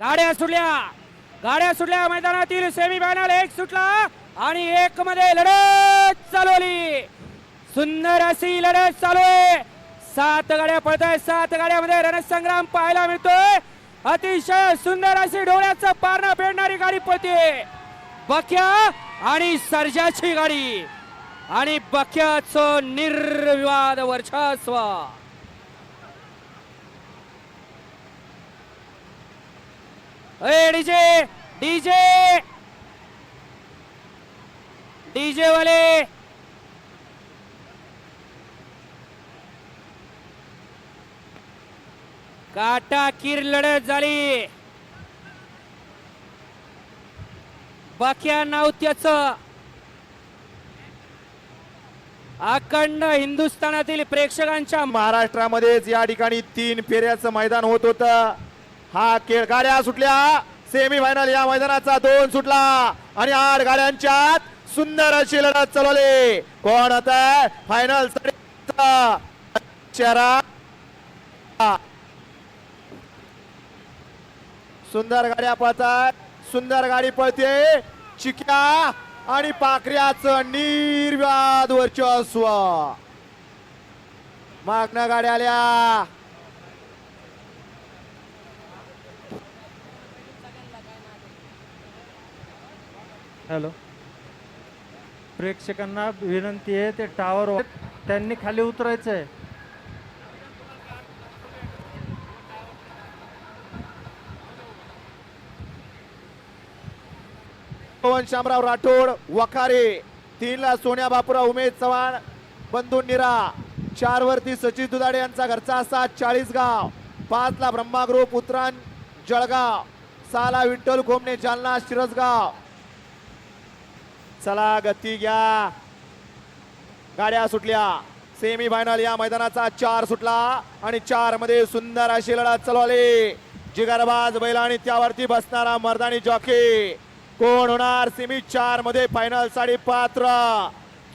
गाड्या सुटल्या. गाड्या सुटल्या मैदानातील सेमी फायनल एक सुटला आणि एक मध्ये लढत चालवली सुंदर अशी लढत चालू आहे. सात गाड्या पळत आहेत सात गाड्यामध्ये रणसंग्राम पाहायला मिळतोय. अतिशय सुंदर अशी डोळ्याचं पारणं फेडणारी गाडी पळते. बख्या आणि सर्जाची गाडी. आणि बख्याचं निर्विवाद वर्चस्व. ए डीजे डीजे! डीजे वाले! काटा किर लढत झाली. बाक्या नाव त्याच. अखंड हिंदुस्थानातील प्रेक्षकांच्या महाराष्ट्रामध्येच या ठिकाणी तीन फेऱ्याचं मैदान होत होतं. हा खेळ गाड्या सुटल्या. सेमी फायनल या मैदानाचा दोन सुटला. आणि आठ गाड्यांच्यात सुंदर अशी लढत चालवली. कोण आता फायनल सुंदर गाड्या पळतात सुंदर गाडी पळते. चिक्या आणि पाखऱ्याच निर्व्याद वर्चस्व. मागण्या गाड्या आल्या. हॅलो. प्रेक्षकांना विनंती आहे ते टावर त्यांनी खाली उतरायचं आहे पवन शामराव राठोड वखारे तीनला सोन्या बापुराव उमेश चव्हाण बंधू निरा चार वरती सचिन दुधाडे यांचा घरचा सात चाळीस गाव पाच ला ब्रह्मा ग्रुप जळगाव सहा ला विठ्ठल खोमणे जालना शिरसगाव चला गती घ्या. गाड्या सुटल्या. सेमी फायनल या मैदानाचा चार सुटला आणि चारमध्ये सुंदर अशी लढत चालवली जिगरबाज बैल आणि त्यावरती बसणारा मर्दानी जॉकी कोण होणार? सेमी चारमध्ये फायनल साडी पात्र.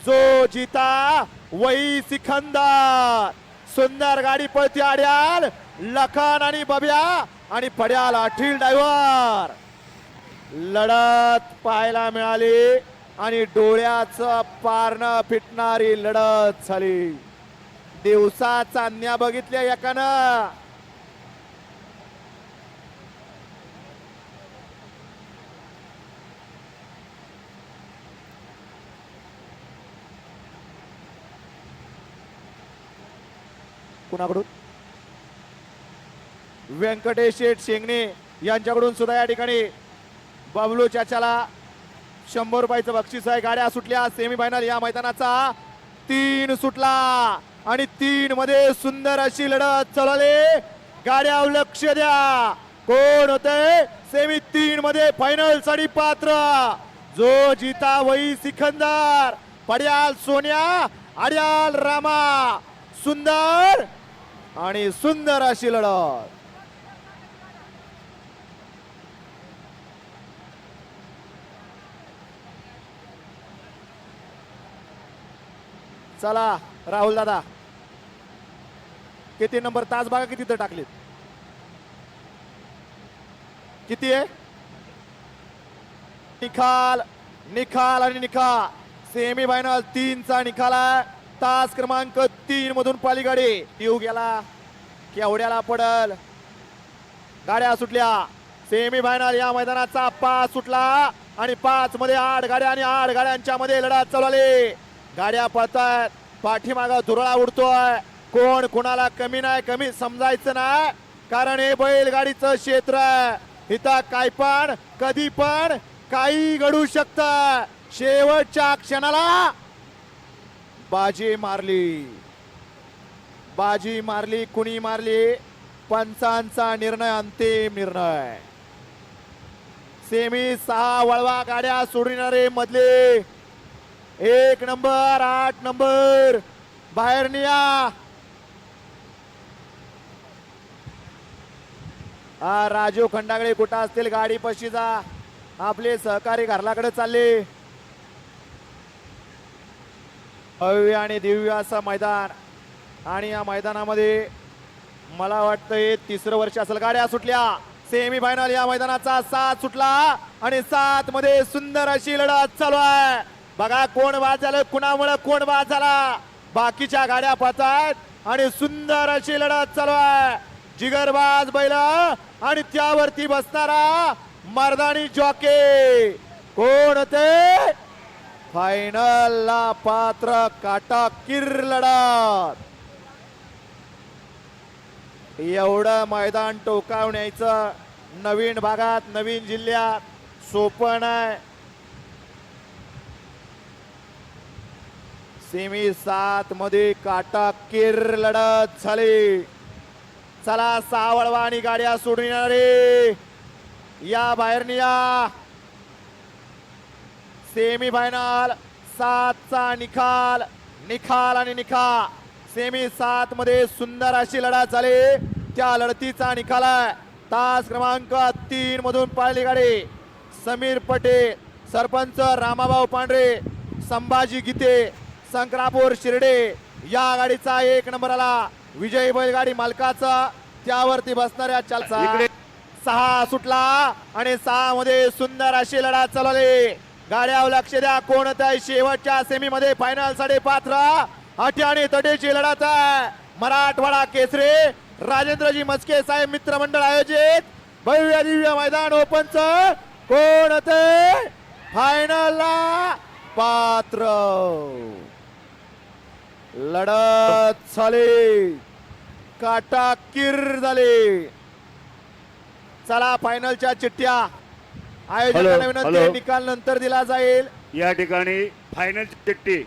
जो जिता वही सिखंदर सुंदर गाडी पळती आड्याल लखन आणि बब्या आणि पड्याल अठील ड्रायव्हर लढत पाहायला मिळाली. आणि डोळ्याचं पारणं फिटणारी लढत झाली. दिवसा चांदण्या बघितल्या एकानं. कुणाकडून? व्यंकटेश शेठ शेंगणे यांच्याकडून सुद्धा या ठिकाणी बबलू चाच्याला शंभर रुपयाचं बक्षीस आहे. गाड्या सुटल्या. सेमी फायनल या मैदानाचा. तीन सुटला. आणि तीन मध्ये सुंदर अशी लढत चालवली गाड्या लक्ष द्या. कोण होते? सेमी तीन मध्ये फायनलसाठी पात्र. जो जिता वही सिखंदर पड्याल सोन्या अड्याल रामा. सुंदर आणि सुंदर अशी लढत. चला राहुल दादा. किती नंबर तास बघा किती तर टाकलेत. किती आहे? निखाल निखाल आणि निखा. सेमी फायनल तीनचा निकाल आहे. तास क्रमांक तीन मधून पालीगाडी येऊ गेला. केवड्याला पडल? गाड्या सुटल्या. सेमी फायनल या मैदानाचा पाच सुटला. आणि पाच मध्ये आठ गाड्या आणि आठ गाड्यांच्या मध्ये लढा चालू आली गाड्या पळतायत. पाठीमागा धुरळा उडतोय. कोण कोणाला कमी नाही कमी समजायचं नाही. कारण हे बैलगाडीचं क्षेत्र आहे. इथं काय पण कधी पण काही घडू शकत. शेवटच्या क्षणाला बाजी मारली. बाजी मारली कुणी मारली? पंचांचा निर्णय अंतिम निर्णय. सेमी सहा वळवा गाड्या सोडणारे मधले एक नंबर आठ नंबर. बाहेर निया. हा राजू खंडागळे कुठं असतील? गाडी पशी जा. आपले सहकारी घरलाकडे चालले. भव्य आणि दिव्य असं मैदान. आणि या मैदानामध्ये मला वाटतं हे तिसरं वर्ष असेल. गाड्या सुटल्या. सेमी फायनल या मैदानाचा सात सुटला. आणि सात मध्ये सुंदर अशी लढत चालू आहे. बघा कोण बाद झालं कुणामुळे कोण बाद झाला बाकीच्या गाड्या पाहतात आणि सुंदर अशी लढत चालू आहे. जिगरबाज बैल आणि त्यावरती बसणारा मर्दानी जॉके. कोण ते? फायनल ला पात्र काटा किर लढत. एवढं मैदान टोकावण्याचं नवीन भागात नवीन जिल्ह्यात सोपं नाही. सेमी सात मध्ये काटा किर लढत झाली. चला सावळवा आणि गाड्या सोडून या बाहेर निया सेमी फायनल सातचा निकाल. निकाल आणि निखा सेमी सात मध्ये सुंदर अशी लढत झाली. त्या लढतीचा निकाल आहे. तास क्रमांक तीन मधून पाळली गाडी. समीर पटेल सरपंच रामाभाऊ पांढरे संभाजी गीते संक्रापूर शिर्डे या गाडीचा एक नंबर आला विजयी बैलगाडी मालकाचा. त्यावरती बसणाऱ्या चालचा. सहा सुटला आणि सहा मध्ये सुंदर अशी लढत चालवली. गाड्यावर लक्ष द्या कोणत्या शेवटच्या सेमी मध्ये फायनलसाठी पात्र. अटी आणि तटीची लढत आहे. मराठवाडा केसरी राजेंद्रजी मस्के साहेब मित्रमंडळ आयोजित भव्य दिव्य मैदान ओपनच कोण ते? फायनलला पात्र. लढत झाली. काटा किर झाली. चला फायनलच्या चिठ्ठ्या. आयोजकांना हॅलो, विनंती हॅलो. निकाल नंतर दिला जाईल. या ठिकाणी फायनलची चिठ्ठी.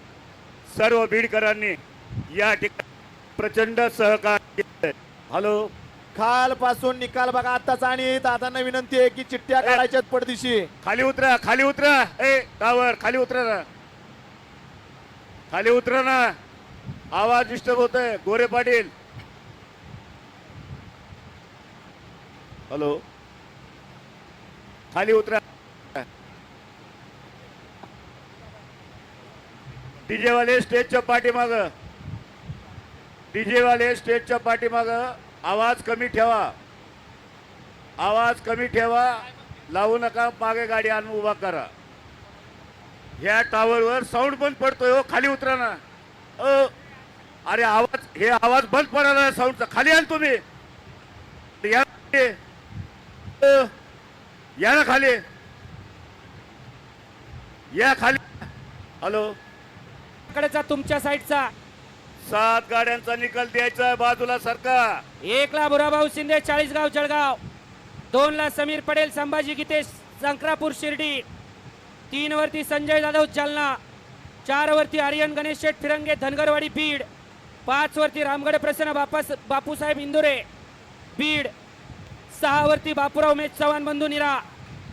सर्व बीडकरांनी या ठिकाणी प्रचंड सहकार्य केलंय. हॅलो. खाल पासून निकाल बघा आताच आणि दादांना विनंती आहे की चिठ्ठ्या काढायच्यात पडदिशी खाली उतरा खाली उतरा. ए टावर खाली उतरा ना. खाली उतरा ना. आवाज डिस्टर्ब होतोय गोरे पाटील. हॅलो. खाली उतरा. डीजे वाले स्टेजच्या पाठीमाग. डीजे वाले स्टेजच्या पाठीमाग. आवाज कमी ठेवा. आवाज कमी ठेवा. लावू नका. मागे गाडी आणून उभा करा. ह्या टावरवर साऊंड बंद पडतोय हो. खाली उतरा ना. अ, अरे आवाज हे आवाज बंद पडायला साऊंडचा खाली आण तुम्ही. या ना खाली. या खाली. हॅलो. कडेचा तुमच्या साईडचा सात गाड्यांचा निकाल द्यायचा आहे बाजूला सरका एक ला बुराभाऊ शिंदे चाळीसगाव जळगाव. दोन ला समीर पटेल संभाजी गीते संक्रापूर शिर्डी. तीन वरती संजय जाधव जालना. चार वरती आर्यन गणेश शेठ फिरंगे धनगरवाडी बीड. पाच वरती रामगड प्रसन्न बापास बापूसाहेब इंदुरे बीड. सहा वरती बापूराव उमेश चव्हाण बंधू निरा.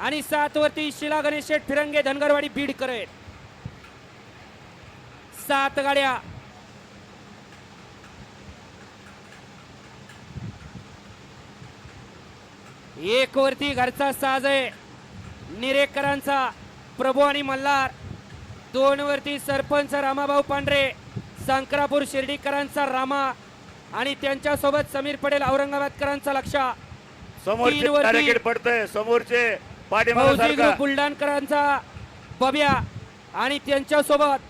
आणि सात वरती शिला गणेश शेठ फिरंगे धनगरवाडी बीड करे सात गाड्या. एक वरती घरचा साज आहे निरेकरांचा प्रभू आणि मल्हार. दोन वरती सरपंच रामाभाऊ पांढरे. संक्रापूर शिर्डीकरांचा रामा आणि त्यांच्यासोबत समीर पटेल औरंगाबादकरांचा लक्षा. समोरचे पडतंय. बुलढाणकरांचा बब्या आणि त्यांच्यासोबत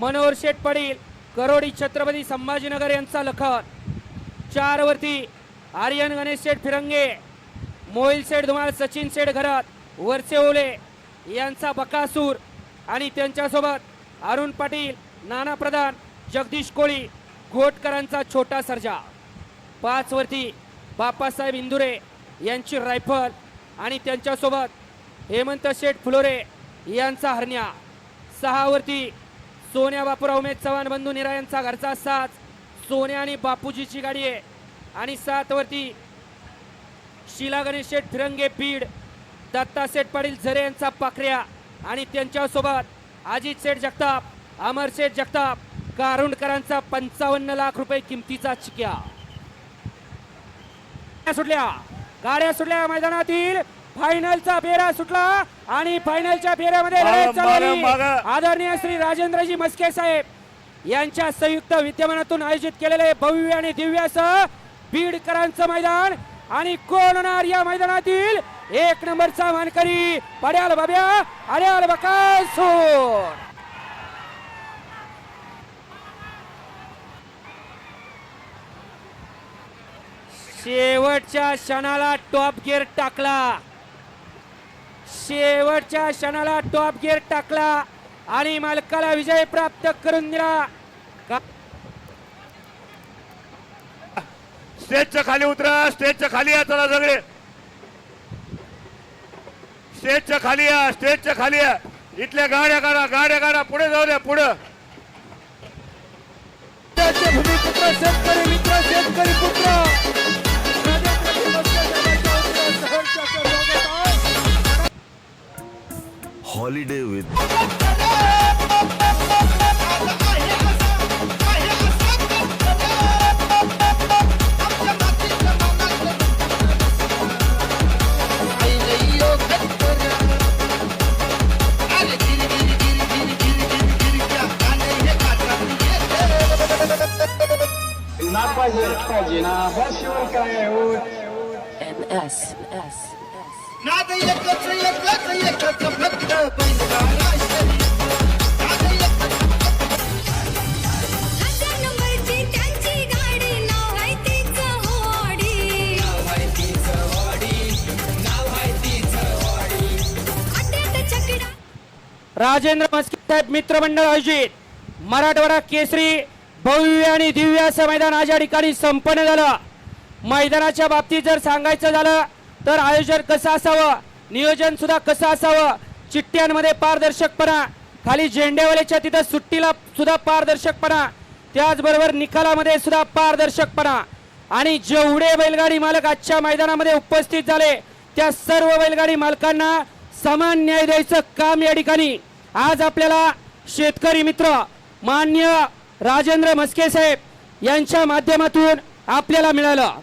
मनोहर शेठ पाटील करोडी छत्रपती संभाजीनगर यांचा लखन. चार वरती आर्यन गणेश शेठ फिरंगे मोहिल शेठ धुमाळ सचिन शेठ घरात वरचे ओले यांचा बकासूर आणि त्यांच्यासोबत अरुण पाटील नाना प्रधान जगदीश कोळी घोटकरांचा छोटा सर्जा. पाच वरती बापासाहेब इंदुरे यांची रायफल आणि त्यांच्यासोबत हेमंत शेठ फुलोरे यांचा हरण्या. सहावरती सोन्या बापूराव उमेद चव्हाण बंधू निरा यांचा घरचा साथ सोन्या आणि बापूजीची गाडी आहे. आणि सातवरती शिला गणेश शेठ फिरंगे बीड दत्ता शेठ पाटील झरे यांचा पाखऱ्या आणि त्यांच्यासोबत अजित शेठ जगताप अमर शेठ जगताप कारुंडकरांचा पंचावन्न लाख रुपये किमतीचा चिक्या. सुटल्या. गाड्या सुटल्या मैदानातील. फायनलचा फेरा सुटला आणि फायनलच्या फेऱ्यामध्ये. आदरणीय श्री राजेंद्रजी मस्के साहेब यांच्या संयुक्त विद्यमानातून आयोजित केलेले भव्य आणि दिव्य असं बीडकरांचं मैदान आणि कोण होणार या मैदानातील एक नंबरचा मानकरी पड्याल बाब्या अड्याल बकासूर. शेवटच्या क्षणाला टॉप गिअर टाकला. शेवटच्या क्षणाला टॉप गिअर टाकला आणि मालकाला विजय प्राप्त करून दिला. स्टेजच्या खाली उतरा स्टेजच्या खाली या चला सगळे. स्टेजच्या खाली या स्टेजच्या खाली या. इथल्या गाड्या काढा गाड्या काढा. पुढे जाऊ द्या पुढे. भूमिपुत्र शेतकरी मित्र शेतकरी राजेंद्र मस्के साहेब मित्रमंडळ आयोजित. मराठवाडा केसरी भव्य आणि दिव्य असं मैदान आज या ठिकाणी संपन्न झालं. मैदानाच्या बाबतीत जर सांगायचं झालं तर आयोजन कसं असावं? नियोजन सुद्धा कसं असावं? चिठ्ठ्यांमध्ये पारदर्शकपणा. खाली झेंडेवाल्याच्या तिथं सुट्टीला सुद्धा पारदर्शकपणा. त्याचबरोबर निकालामध्ये सुद्धा पारदर्शकपणा. आणि जेवढे बैलगाडी मालक आजच्या मैदानामध्ये उपस्थित झाले त्या सर्व बैलगाडी मालकांना समान न्याय द्यायचं काम या ठिकाणी आज आपल्याला शेतकरी मित्र मान्य राजेंद्र मस्के साहेब यांच्या माध्यमातून आपल्याला मिळालं.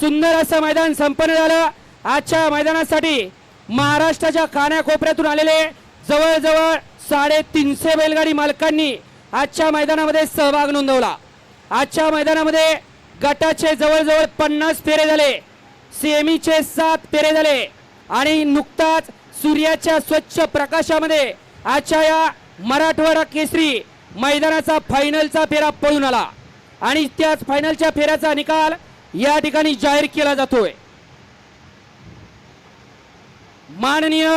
सुंदर असं मैदान संपन्न झालं. आजच्या मैदानासाठी महाराष्ट्राच्या कानाकोपऱ्यातून आलेले जवळजवळ साडेतीनशे बैलगाडी मालकांनी आजच्या मैदानामध्ये सहभाग नोंदवला. आजच्या मैदानामध्ये गटाचे जवळजवळ पन्नास फेरे झाले. सेमीचे सात फेरे झाले. आणि नुकताच सूर्याच्या स्वच्छ प्रकाशामध्ये आजच्या या मराठवाडा केसरी मैदानाचा फायनलचा फेरा पळून आला. आणि त्याच फायनलच्या फेऱ्याचा निकाल या ठिकाणी जाहीर केला जातोय. माननीय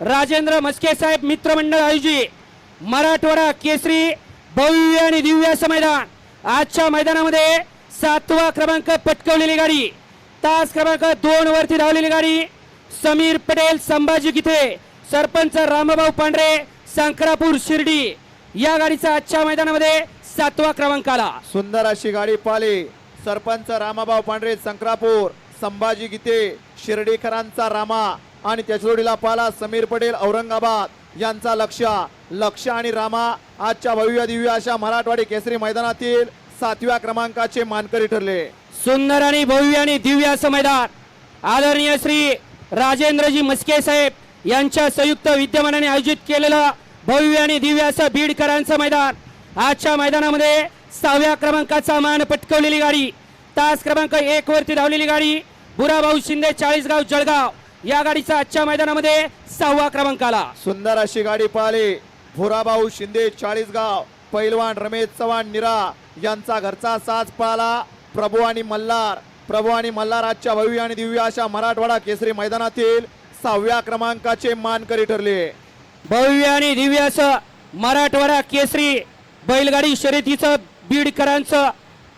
राजेंद्र मस्के साहेब मित्रमंडळ आयोजित मराठवाडा केसरी भव्य आणि दिव्य असं मैदान. आजच्या मैदानामध्ये सातवा क्रमांक पटकवलेली गाडी तास क्रमांक दोन वरती धावलेली गाडी समीर पटेल संभाजी गिथे सरपंच रामभाऊ पांढरे संक्रापूर शिर्डी या गाडीचा आजच्या मैदानामध्ये सातवा क्रमांक आला सुंदर अशी गाडी पाली सरपंच रामाभाऊ पांढरे संक्रापूर संभाजी गीते शिर्डीकरांचा रामा आणि त्याच्या जोडीला पाला समीर पटेल औरंगाबाद यांचा लक्ष. लक्ष आणि रामा आजच्या भव्य दिव्य अशा मराठवाडी केसरी मैदानातील सातव्या क्रमांकाचे मानकरी ठरले. सुंदर आणि भव्य आणि दिव्य असं मैदान. आदरणीय श्री राजेंद्रजी मस्के साहेब यांच्या संयुक्त विद्यमानाने आयोजित केलेलं भव्य आणि दिव्य असं बीडकरांचं मैदान. आजच्या मैदानामध्ये सहाव्या क्रमांकाचा मान पटकवलेली गाडी तास क्रमांक एक वरती धावलेली गाडी बुराभाऊ शिंदे चाळीसगाव जळगाव. या गाडीचा आजच्या मैदानामध्ये सहावा क्रमांक आला सुंदर अशी गाडी पाहिली भुराभाऊ शिंदे चाळीसगाव पैलवान रमेश चव्हाण निरा यांचा घरचा साज पाला प्रभू आणि मल्हार प्रभू आणि मल्हार आजच्या भव्य आणि दिव्य अशा मराठवाडा केसरी मैदानातील सहाव्या क्रमांकाचे मानकरी ठरले. भव्य आणि दिव्य असं मराठवाडा केसरी बैलगाडी शर्यतीचं बीडकरांचं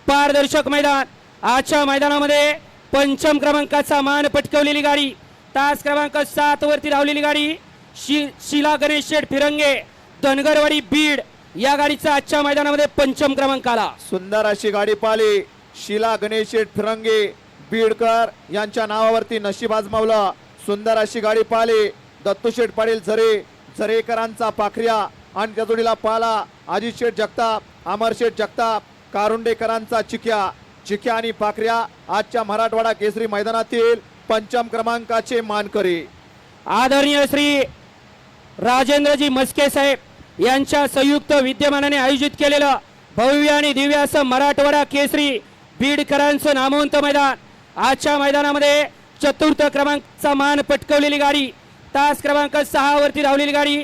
पारदर्शक मैदान. आजच्या मैदानामध्ये पंचम क्रमांकाचा मान पटकवलेली गाडी तास क्रमांक सात वरती धावलेली गाडी शि शिला गणेश शेठ फिरंगे धनगरवाडी बीड या गाडीचा आजच्या मैदानामध्ये पंचम क्रमांक आला सुंदर अशी गाडी पाहिली. शिला गणेश शेठ फिरंगे बीडकर यांच्या नावावरती नशीब आजमावलं. सुंदर अशी गाडी पाहिली. दत्तूशेठ पाटील झरे झरेकरांचा पाखऱ्या आणि त्या जोडीला पाला अजित शेठ जगताप अमरशेठ जगताप कारुंडेकरांचा चिक्या चिक्या आणि पाखऱ्या. आजच्या मराठवाडा केसरी मैदानातील पंचम क्रमांकाचे मानकरी. आदरणीय श्री राजेंद्रजी मस्के साहेब यांच्या संयुक्त विद्यमानाने आयोजित केलेलं भव्य आणि दिव्य असं मराठवाडा केसरी बीडकरांचं नामवंत मैदान आजच्या मैदानामध्ये चतुर्थ क्रमांकचा मान पटकवलेली गाडी. तास क्रमांक सहा वरती धावलेली गाडी.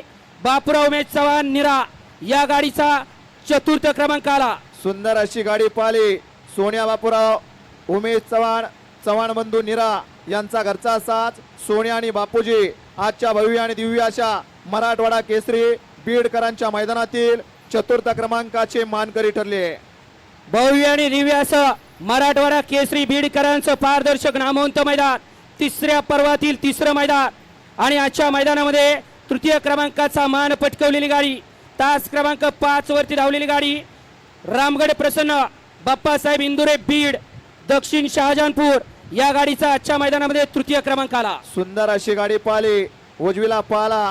बापूराव उमेश चव्हाण निरा या गाडीचा चतुर्थ क्रमांक आला. सुंदर अशी गाडी पाहिली. सोन्या बापूराव उमेश चव्हाण चव्हाण बंधू निरा यांचा घरचा साथ. सोन्या आणि बापूजी आजच्या भव्य आणि दिव्य अशा मराठवाडा केसरी बीडकरांच्या मैदानातील चतुर्थ क्रमांकाचे मानकरी ठरले. भव्य आणि दिव्य असं मराठवाडा केसरी बीडकरांचं पारदर्शक नामवंत मैदान तिसऱ्या पर्वातील तिसरं मैदान. आणि आजच्या मैदानामध्ये तृतीय क्रमांकाचा मान पटकवलेली गाडी तास क्रमांक पाच वरती धावलेली गाडी. रामगड प्रसन्न बाप्पासाहेब इंदुरे बीड दक्षिण शहाजहानपूर या गाडीचा आजच्या मैदानामध्ये तृतीय क्रमांक आला. सुंदर अशी गाडी पाहिली उजवीला पाला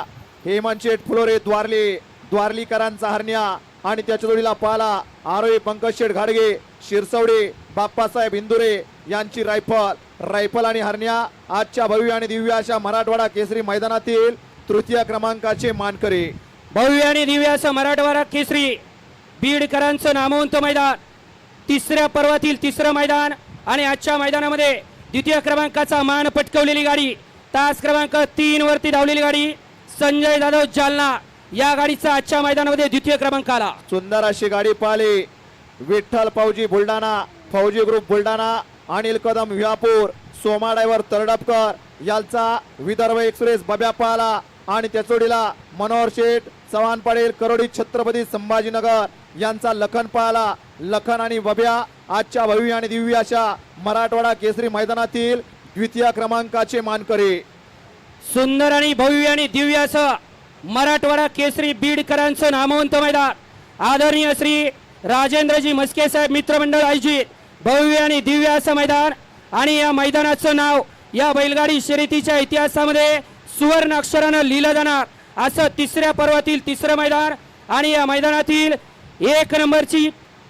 हेमंत शेठ फुलोरे द्वारली द्वारलीकरांचा हरण्या. आणि त्याच्या जोडीला पाला आरोही पंकज शेठ घाडगे शिरसवडे बाप्पासाहेब हिंदुरे यांची रायफल. रायफल आणि हरण्या आजच्या भव्य आणि दिव्य अशा मराठवाडा केसरी मैदानातील तृतीय क्रमांकाचे मानकरी. भव्य आणि दिव्य असं मराठवाडा केसरी बीडकरांचं नामवंत मैदान. तिसऱ्या पर्वातील तिसरं मैदान आणि आजच्या मैदानामध्ये द्वितीय क्रमांकाचा मान पटकवलेली गाडी. तास क्रमांक तीन वरती धावलेली गाडी. संजय जाधव जालना. या गाडीचा आजच्या मैदानामध्ये द्वितीय क्रमांक आला. सुंदर अशी गाडी पाहिली. विठ्ठल फौजी बुलढाणा फौजी ग्रुप बुलढाणा अनिल कदम विहापूर सोमा ड्रायव्हर तरडपकर यांचा विदर्भ एक्सप्रेस बब्या पाला आणि त्याचोडीला मनोहर शेठ चव्हाण पाटील करोडी छत्रपती संभाजीनगर यांचा लखन पाला. लखन आणि बब्या आजच्या भव्य आणि दिव्य अशा मराठवाडा केसरी मैदानातील द्वितीय क्रमांकाचे मानकरी. सुंदर आणि भव्य आणि दिव्य असं मराठवाडा केसरी बीडकरांचं नामवंत मैदान. आदरणीय श्री राजेंद्रजी मस्के साहेब मित्रमंडळ आयोजित भव्य आणि दिव्य असं मैदान. आणि या मैदानाचं नाव या बैलगाडी शर्यतीच्या इतिहासामध्ये सुवर्ण अक्षरानं लिहिलं जाणार. असं तिसऱ्या पर्वातील तिसरं मैदान. आणि या मैदानातील एक नंबरची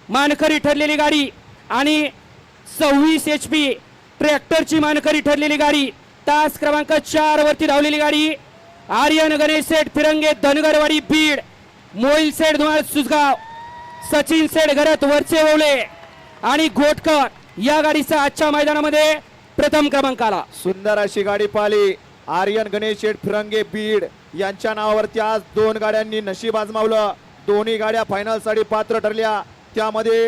मानकरी ठरलेली गाडी आणि सव्वीस एच पी ट्रॅक्टरची मानकरी ठरलेली गाडी. तास क्रमांक चार वरती धावलेली गाडी. आर्यन गणेश सेठ फिरंगे धनगरवाडी बीड मोईल सेठ धुमाळ सुसगाव सचिन सेठ घरत वरचे ओवले आणि घोटकर या गाडीचा आजच्या मैदानामध्ये प्रथम क्रमांक आला. सुंदर अशी गाडी पाहिली. आर्यन गणेश शेठ फिरंगे बीड यांच्या नावावरती आज दोन गाड्यांनी नशीब आजमावलं. दोन्ही गाड्या फायनलसाठी पात्र ठरल्या. त्यामध्ये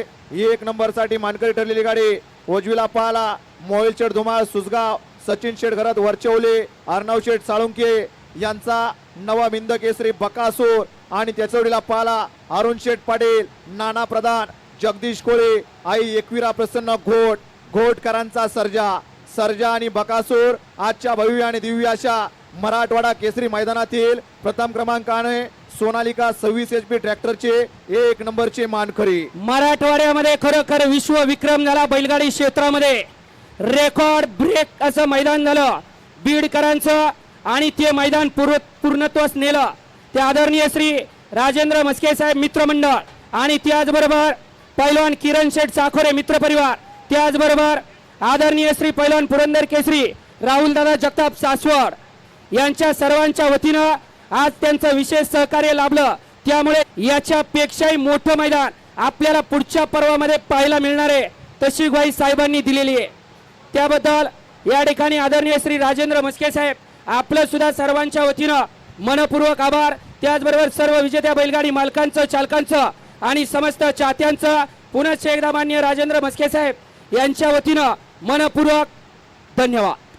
एक नंबरसाठी मानकरी ठरलेली गाडी ओजवीला पाहला. मोहिल शेठ धुमाळ सुसगाव सचिन शेठ घरात वरचेवले अर्णव शेठ साळुंके यांचा नवा मिंद केसरी बकासूर आणि त्याचवडीला पाला अरुण शेठ पाटील नाना प्रधान जगदीश कोळे आई एकविरा प्रसन्न घोट घोटकरांचा सर्जा सर्जा आणि बकासूर आजच्या भव्य आणि दिव्य अशा मराठवाडा केसरी मैदानातील प्रथम क्रमांकाने सोनालिका सव्वीस एच पी ट्रॅक्टरचे एक नंबरचे मानकरी. मराठवाड्यामध्ये खरोखर विश्व विक्रम झाला बैलगाडी क्षेत्रामध्ये. रेकॉर्ड ब्रेक असं मैदान झालं. बीडकरांचं आणि ते मैदान पूर्व पूर्णत्वास नेलं. ते आदरणीय श्री राजेंद्र मस्के साहेब मित्रमंडळ आणि त्याचबरोबर पैलवान किरण शेठ साखोरे मित्र परिवार त्याचबरोबर आदरणीय श्री पैलवान पुरंदर केसरी राहुलदादा जगताप सासवड यांच्या सर्वांच्या वतीनं आज त्यांचं विशेष सहकार्य लाभलं. त्यामुळे याच्यापेक्षाही मोठं मैदान आपल्याला पुढच्या पर्वामध्ये पाहायला मिळणार आहे तशी ग्वाही साहेबांनी दिलेली आहे. त्याबद्दल या ठिकाणी आदरणीय श्री राजेंद्र मस्के साहेब आपलं सुद्धा सर्वांच्या वतीनं मनपूर्वक आभार. त्याचबरोबर सर्व विजेत्या बैलगाडी मालकांचं चालकांचं आणि समस्त चाहत्यांचं पुनश्च एकदा मान्य राजेंद्र म्हस्के साहेब यांच्या वतीनं मनपूर्वक धन्यवाद.